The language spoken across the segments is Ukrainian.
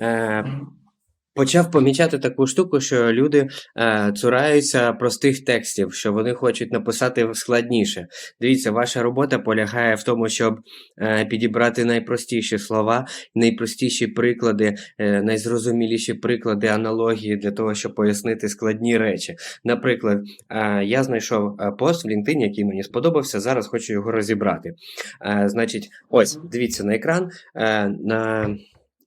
е, почав помічати таку штуку, що люди е, цураються простих текстів, що вони хочуть написати складніше. Дивіться, ваша робота полягає в тому, щоб е, підібрати найпростіші слова, найпростіші приклади, е, найзрозуміліші приклади, аналогії для того, щоб пояснити складні речі. Наприклад, е, я знайшов е, пост в LinkedIn, який мені сподобався. Зараз хочу його розібрати. Е, значить, ось дивіться на екран. Е, на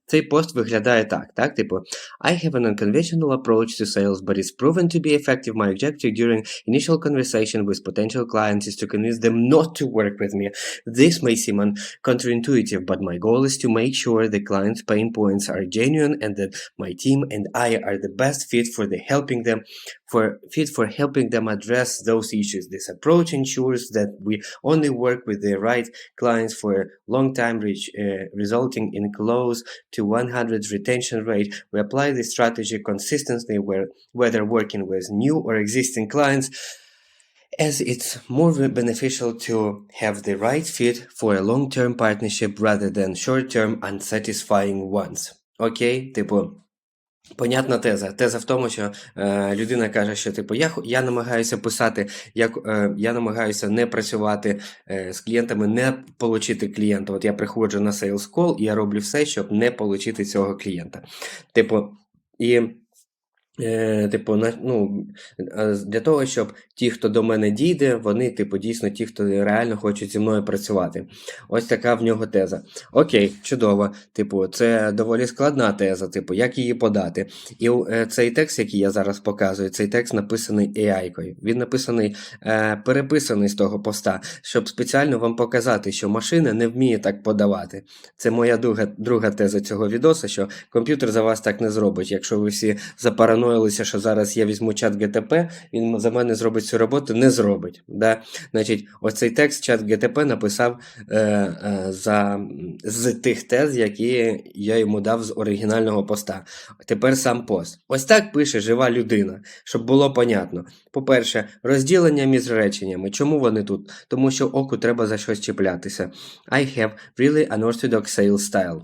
цей пост виглядає так, так? Типу, I have an unconventional approach to sales, but it's proven to be effective. My objective during initial conversation with potential clients is to convince them not to work with me. This may seem un- counterintuitive, but my goal is to make sure the client's pain points are genuine and that my team and I are the best fit for the helping them for fit for helping them address those issues. This approach ensures that we only work with the right clients for a long time, reach, uh, resulting in close to 100 retention rate. We apply this strategy consistently, where, whether working with new or existing clients, as it's more beneficial to have the right fit for a long-term partnership rather than short-term unsatisfying ones. Окей, типу. Понятна теза. Теза в тому, що е, людина каже, що типу я, я намагаюся писати, як е, я намагаюся не працювати е, з клієнтами, не отримати клієнта. От я приходжу на sales call і я роблю все, щоб не отримати цього клієнта. Типу, і е, типу, на, ну, для того, щоб ті, хто до мене дійде, вони, типу, дійсно ті, хто реально хочуть зі мною працювати. Ось така в нього теза. Окей, чудово. Типу, це доволі складна теза, типу, як її подати. І е, цей текст, який я зараз показую, цей текст написаний AI-кою. Він написаний, е, переписаний з того поста, щоб спеціально вам показати, що машина не вміє так подавати. Це моя друга, друга теза цього відоса, що комп'ютер за вас так не зробить. Якщо ви всі запараноїлися, що зараз я візьму чат GTP, він за мене зробить цю роботу, не зробить. Да? Значить, оцей текст чат GTP написав е, е, за, з тих тез, які я йому дав з оригінального поста. Тепер сам пост. Ось так пише жива людина, щоб було понятно. По-перше, розділення між реченнями. Чому вони тут? Тому що оку треба за щось чіплятися. I have really unorthodox sales style.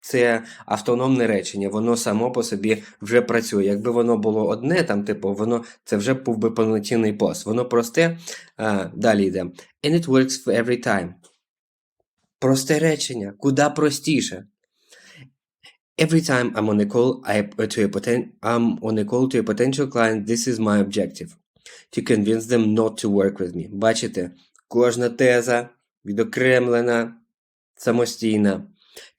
Це автономне речення, воно само по собі вже працює. Якби воно було одне, там, типу, воно це вже був би повноцінний пост. Воно просте, а, далі йде. And it works for every time. Просте речення, куди простіше. Every time I'm on a call, I, to a poten- I'm on a call to a potential client, this is my objective. To convince them not to work with me. Бачите, кожна теза відокремлена, самостійна.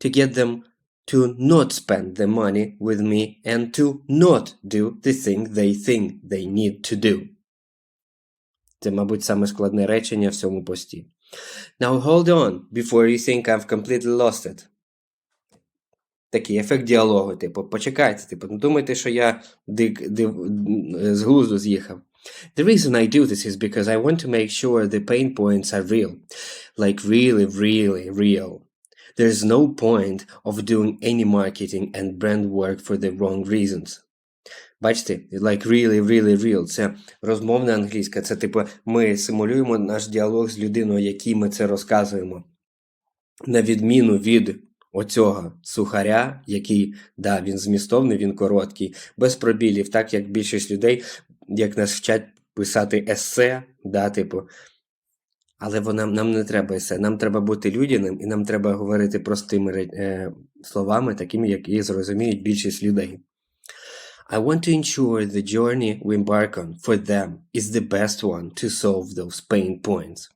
To get them to not spend the money with me and to not do the thing they think they need to do. Це, мабуть, саме складне речення в цьому пості. Now hold on before you think I've completely lost it. Такий ефект діалогу, типу, почекайте, типу, не думайте, що я дик, див, з глузду з'їхав. The reason I do this is because I want to make sure the pain points are real. Like really, really real. There's no point of doing any marketing and brand work for the wrong reasons. Бачите, like really, really real. Це розмовна англійська. Це типу ми симулюємо наш діалог з людиною, якій ми це розказуємо. На відміну від оцього сухаря, який, да, він змістовний, він короткий, без пробілів, так як більшість людей, як нас вчать писати есе, да, типу. Але вона, нам не треба есе, нам треба бути людяним, і нам треба говорити простими е, словами, такими, які зрозуміють більшість людей. I want to ensure the journey we embark on for them is the best one to solve those pain points.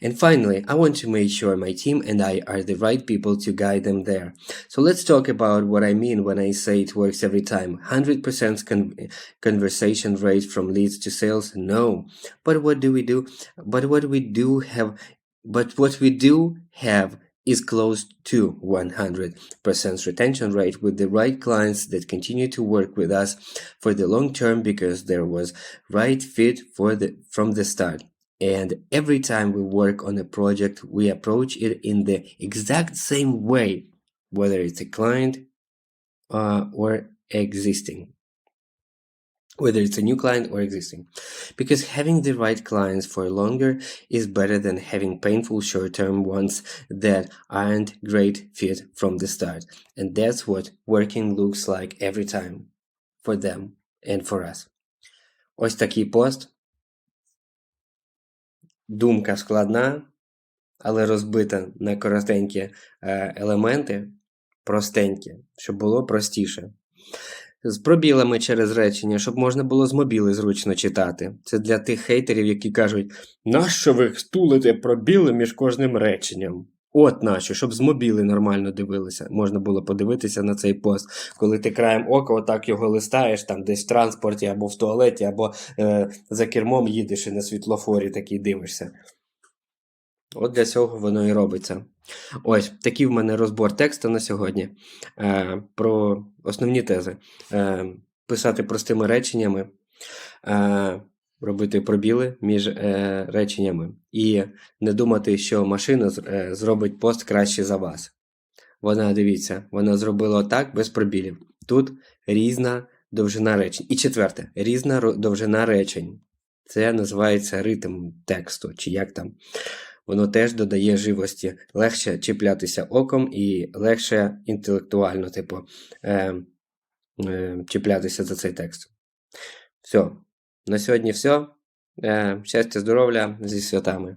And finally, I want to make sure my team and I are the right people to guide them there. So let's talk about what I mean when I say it works every time. 100% con- conversation rate from leads to sales? No. But what do we do? But what we do have, but what we do have is close to 100% retention rate with the right clients that continue to work with us for the long term because there was right fit for the from the start and every time we work on a project we approach it in the exact same way whether it's a client uh, or existing whether it's a new client or existing. Because having the right clients for longer is better than having painful short term ones that aren't great fit from the start. And that's what working looks like every time for them and for us. Ось такий пост. Думка складна, але розбита на коротенькі е, елементи, простенькі, щоб було простіше. З пробілами через речення, щоб можна було з мобіли зручно читати. Це для тих хейтерів, які кажуть, нащо ви стулите пробіли між кожним реченням? От нащо, щоб з мобіли нормально дивилися. Можна було подивитися на цей пост, коли ти краєм ока отак його листаєш, там десь в транспорті, або в туалеті, або е, за кермом їдеш і на світлофорі такий дивишся. От для цього воно і робиться. Ось такий в мене розбор тексту на сьогодні. Е, про основні тези. Е, писати простими реченнями, е, робити пробіли між е, реченнями і не думати, що машина е, зробить пост краще за вас. Вона, дивіться, вона зробила так без пробілів. Тут різна довжина речень. І четверте, різна довжина речень. Це називається ритм тексту, чи як там. Воно теж додає живості. Легше чіплятися оком і легше інтелектуально, типу, е, е, чіплятися за цей текст. Все. На сьогодні все. Е, щастя, здоров'я зі святами.